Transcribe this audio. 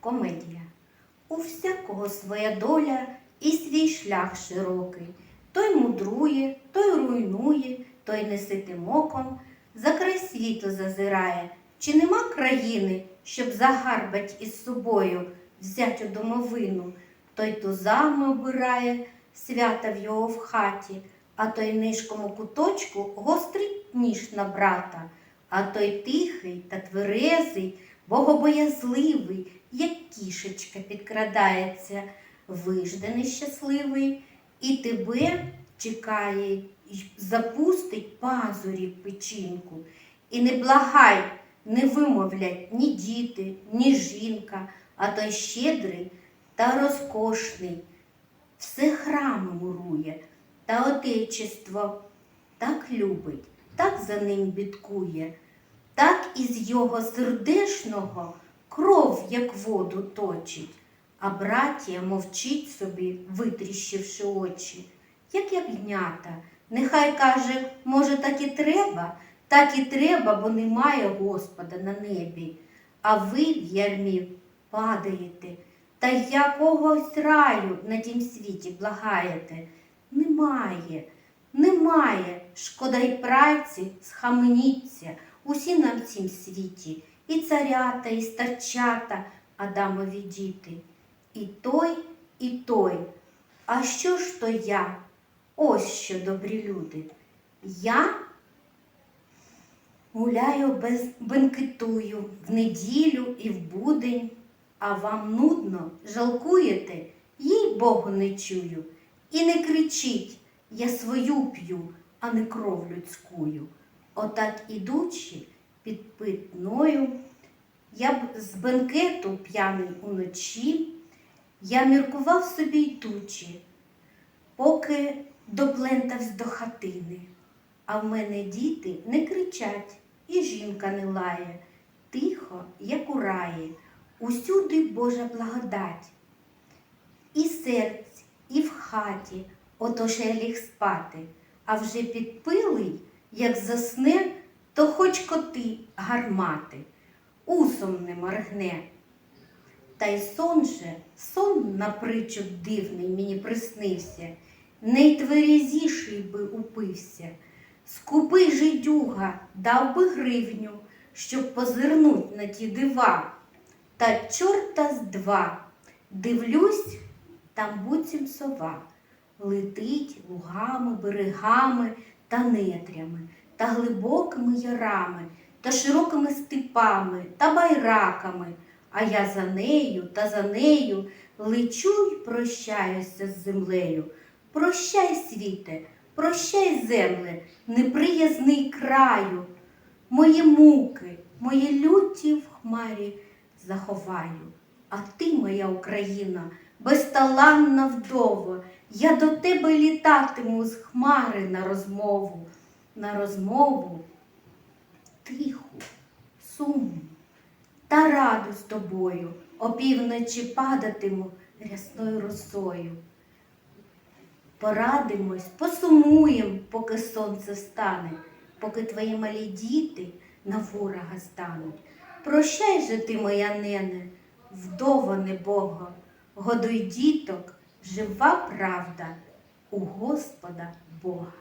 Комедія. У всякого своя доля і свій шлях широкий. Той мудрує, той руйнує, той неситим оком, за край світу зазирає. Чи нема країни, щоб загарбать із собою, взять домовину? Той тузами обирає свята в його в хаті, а той нишкому куточку гострить ніж на брата, а той тихий та тверезий, богобоязливий, як кішечка підкрадається, вижданий щасливий, і тебе чекає, запустить пазурі в печінку. І не благай, не вимовлять ні діти, ні жінка, а той щедрий та розкошний, все храми мурує, та отечество так любить, так за ним бідкує, так із його сердешного кров, як воду точить, а братія мовчить собі, витріщивши очі, як ягнята. Нехай каже, може, так і треба, так і треба, бо немає Господа на небі. А ви в ярмі падаєте, та якогось раю на тім світі благаєте. Немає, немає, шкода й праці, схаменіться, усі на цім світі, і царята, і старчата, Адамові діти. І той, і той. А що ж то я? Ось що, добрі люди. Я гуляю без бенкетую в неділю і в будень, а вам нудно, жалкуєте, їй Богу не чую. І не кричіть, я свою п'ю, а не кров людськую. Отак ідучи під питною, я б з бенкету п'яний уночі, я міркував собі йдучи, поки доплентавсь до хатини. А в мене діти не кричать, і жінка не лає, тихо, як у раї, усюди Божа благодать. І серць, і в хаті, отож я ліг спати, а вже підпилий, як засне, то хоч коти гармати, усом не моргне. Та й сон же, сон на напричуд дивний мені приснився, найтверезіший би упився. Скупий жидюга дав би гривню, щоб позирнуть на ті дива. Та чорта з два. Дивлюсь, там буцім сова. Летить лугами, берегами та нетрями, та глибокими ярами, та широкими степами та байраками. А я за нею та за нею лечу й прощаюся з землею. Прощай, світе, прощай, земле, неприязний краю. Мої муки, мої люті в хмарі заховаю. А ти, моя Україна, безталанна вдова, я до тебе літатиму з хмари на розмову, на розмову тиху, сумну та раду з тобою, опівночі падатиму рясною росою. Порадимось, посумуєм, поки сонце стане, поки твої малі діти на ворога стануть. Прощай же ти, моя нене, вдова небога, годуй діток, жива правда у Господа Бога.